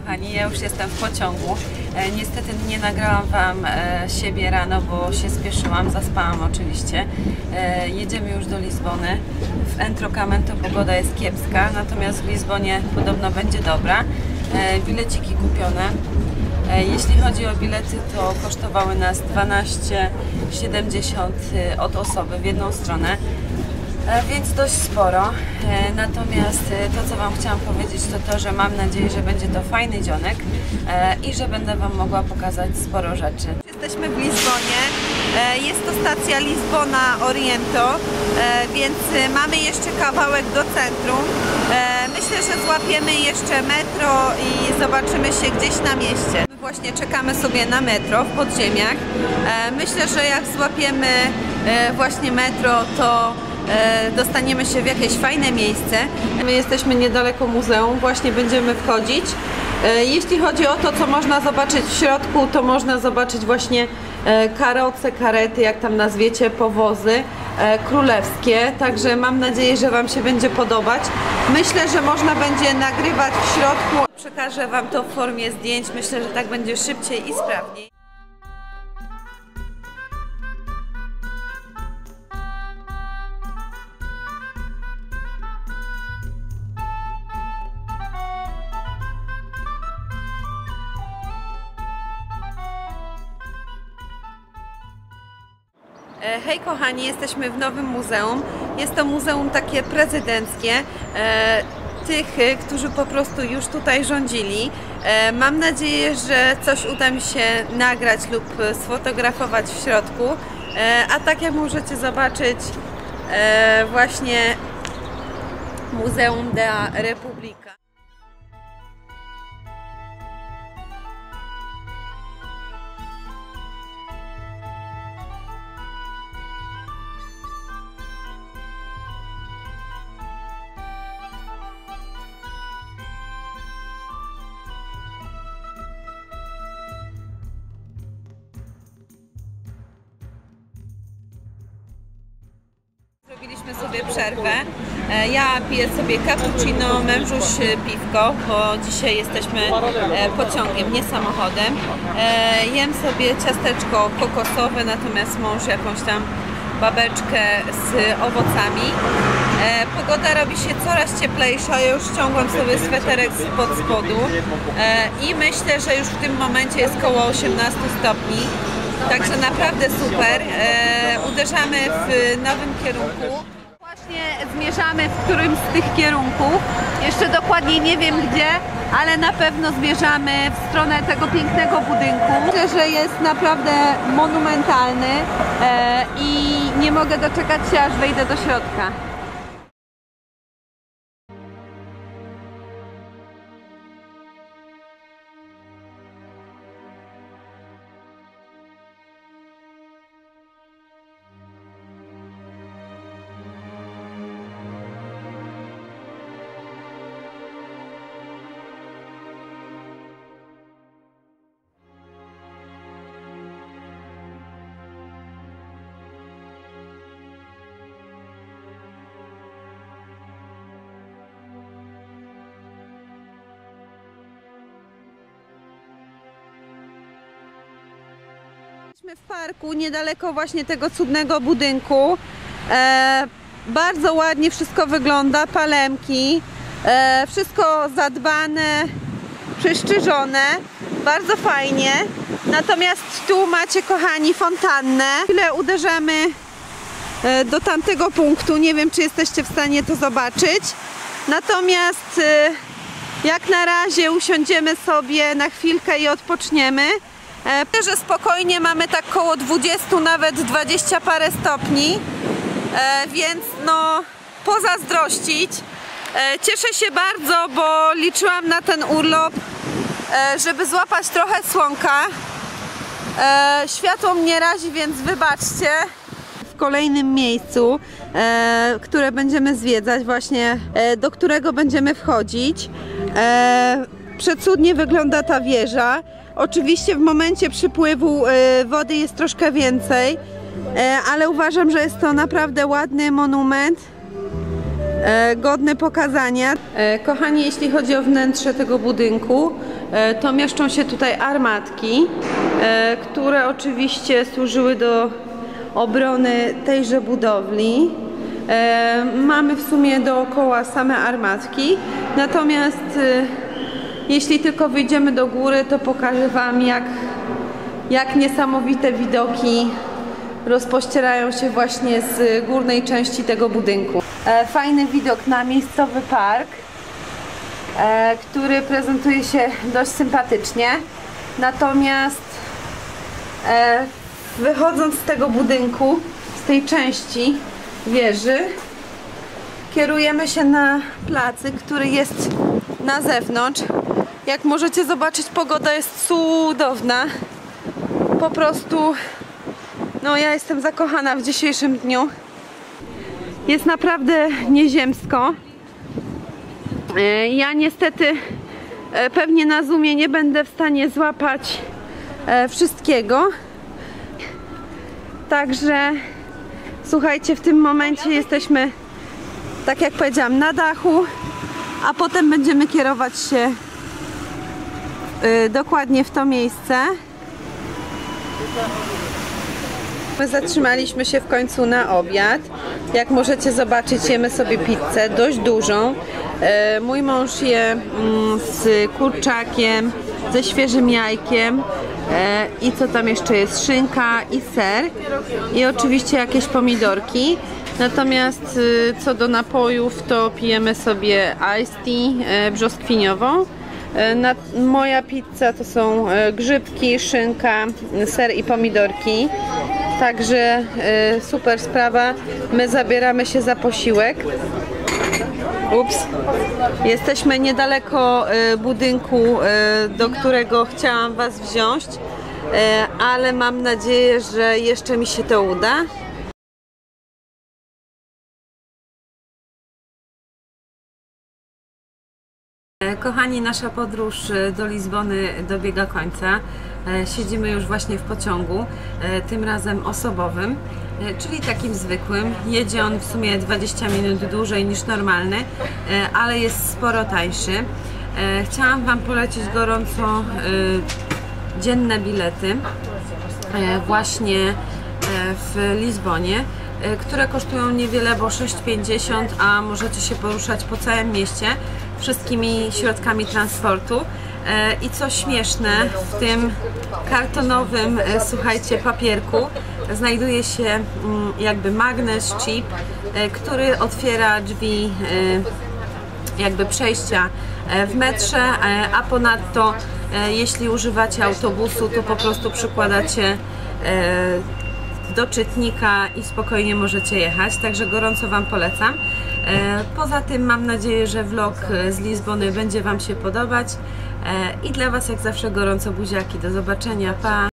kochani, ja już jestem w pociągu. E, niestety nie nagrałam Wam e, siebie rano, bo się spieszyłam, zaspałam oczywiście. E, jedziemy już do Lizbony. W Entrocamento pogoda jest kiepska, natomiast w Lizbonie podobno będzie dobra. Bileciki kupione. Jeśli chodzi o bilety, to kosztowały nas 12,70 y, od osoby w jedną stronę. E, Więc dość sporo. E, Natomiast e, to, co Wam chciałam powiedzieć, to to, że mam nadzieję, że będzie to fajny dzionek i że będę Wam mogła pokazać sporo rzeczy. Jesteśmy w Lizbonie. Jest to stacja Lizbona Oriento, więc mamy jeszcze kawałek do centrum. Myślę, że złapiemy jeszcze metro i zobaczymy się gdzieś na mieście. My właśnie czekamy sobie na metro w podziemiach. Myślę, że jak złapiemy właśnie metro, to dostaniemy się w jakieś fajne miejsce. My jesteśmy niedaleko muzeum, właśnie będziemy wchodzić. E, Jeśli chodzi o to, co można zobaczyć w środku, to można zobaczyć właśnie e, karoce, karety, jak tam nazwiecie, powozy e, królewskie. Także mam nadzieję, że Wam się będzie podobać. Myślę, że można będzie nagrywać w środku. Przekażę Wam to w formie zdjęć. Myślę, że tak będzie szybciej i sprawniej. Hej kochani, jesteśmy w nowym muzeum. Jest to muzeum takie prezydenckie. E, tych, e, którzy po prostu już tutaj rządzili. E, Mam nadzieję, że coś uda mi się nagrać lub e, sfotografować w środku. E, A tak jak możecie zobaczyć, e, właśnie Muzeum da Repubblica. Zrobiliśmy sobie przerwę. E, Ja piję sobie cappuccino, mężuś e, piwko, bo dzisiaj jesteśmy e, pociągiem, nie samochodem. Jem sobie ciasteczko kokosowe, natomiast mąż jakąś tam babeczkę z owocami. Pogoda robi się coraz cieplejsza, ja już ściągłam sobie sweterek spod spodu i myślę, że już w tym momencie jest koło 18 stopni. Także naprawdę super. Uderzamy w nowym kierunku. Właśnie zmierzamy w którymś z tych kierunków. Jeszcze dokładnie nie wiem gdzie, ale na pewno zmierzamy w stronę tego pięknego budynku. Myślę, że jest naprawdę monumentalny e, i nie mogę doczekać się, aż wejdę do środka. Jesteśmy w parku, niedaleko właśnie tego cudnego budynku. E, bardzo ładnie wszystko wygląda, palemki, e, wszystko zadbane, przyszczyżone, bardzo fajnie. Natomiast tu macie, kochani, fontannę. Chwilę uderzamy e, do tamtego punktu, nie wiem, czy jesteście w stanie to zobaczyć. Natomiast e, jak na razie usiądziemy sobie na chwilkę i odpoczniemy. E, że spokojnie mamy tak koło 20, nawet 20 parę stopni, e, więc no pozazdrościć. E, Cieszę się bardzo, bo liczyłam na ten urlop, e, żeby złapać trochę słonka. Światło mnie razi, więc wybaczcie. W kolejnym miejscu, które będziemy zwiedzać, właśnie do którego będziemy wchodzić. Przecudnie wygląda ta wieża. Oczywiście w momencie przypływu e, wody jest troszkę więcej, e, ale uważam, że jest to naprawdę ładny monument. e, godny pokazania. Kochani, jeśli chodzi o wnętrze tego budynku, to mieszczą się tutaj armatki, które oczywiście służyły do obrony tejże budowli. Mamy w sumie dookoła same armatki, natomiast jeśli tylko wyjdziemy do góry, to pokażę Wam jak, jak niesamowite widoki rozpościerają się właśnie z górnej części tego budynku. E, Fajny widok na miejscowy park, e, który prezentuje się dość sympatycznie. Natomiast e, wychodząc z tego budynku, z tej części wieży, kierujemy się na placyk, który jest na zewnątrz. Jak możecie zobaczyć, pogoda jest cudowna. Po prostu, no ja jestem zakochana w dzisiejszym dniu. Jest naprawdę nieziemsko. E, Ja niestety e, pewnie na Zoomie nie będę w stanie złapać e, wszystkiego. Także słuchajcie, w tym momencie jesteśmy, tak jak powiedziałam, na dachu, a potem będziemy kierować się y, dokładnie w to miejsce. My zatrzymaliśmy się w końcu na obiad. Jak możecie zobaczyć, jemy sobie pizzę, dość dużą. E, Mój mąż je mm, z kurczakiem, ze świeżym jajkiem e, i co tam jeszcze jest? Szynka i ser i oczywiście jakieś pomidorki. Natomiast y, co do napojów, to pijemy sobie iced tea brzoskwiniową. E, Na, moja pizza to są e, grzybki, szynka, ser i pomidorki. Także e, super sprawa. My zabieramy się za posiłek. Ups. Jesteśmy niedaleko budynku, do którego chciałam Was wziąć, ale mam nadzieję, że jeszcze mi się to uda. Kochani, nasza podróż e, do Lizbony dobiega końca. E, Siedzimy już właśnie w pociągu, e, tym razem osobowym, czyli takim zwykłym. Jedzie on w sumie 20 minut dłużej niż normalny, ale jest sporo tańszy. Chciałam Wam polecić gorąco dzienne bilety właśnie w Lizbonie, które kosztują niewiele, bo 6,50, a możecie się poruszać po całym mieście wszystkimi środkami transportu. E, I co śmieszne, w tym kartonowym, e, słuchajcie, papierku znajduje się mm, jakby magnes, chip, e, który otwiera drzwi jakby przejścia w metrze, a ponadto jeśli używacie autobusu, to po prostu przykładacie do czytnika i spokojnie możecie jechać, także gorąco Wam polecam. E, Poza tym mam nadzieję, że vlog e, z Lizbony będzie Wam się podobać e, i dla Was jak zawsze gorąco buziaki. Do zobaczenia, pa!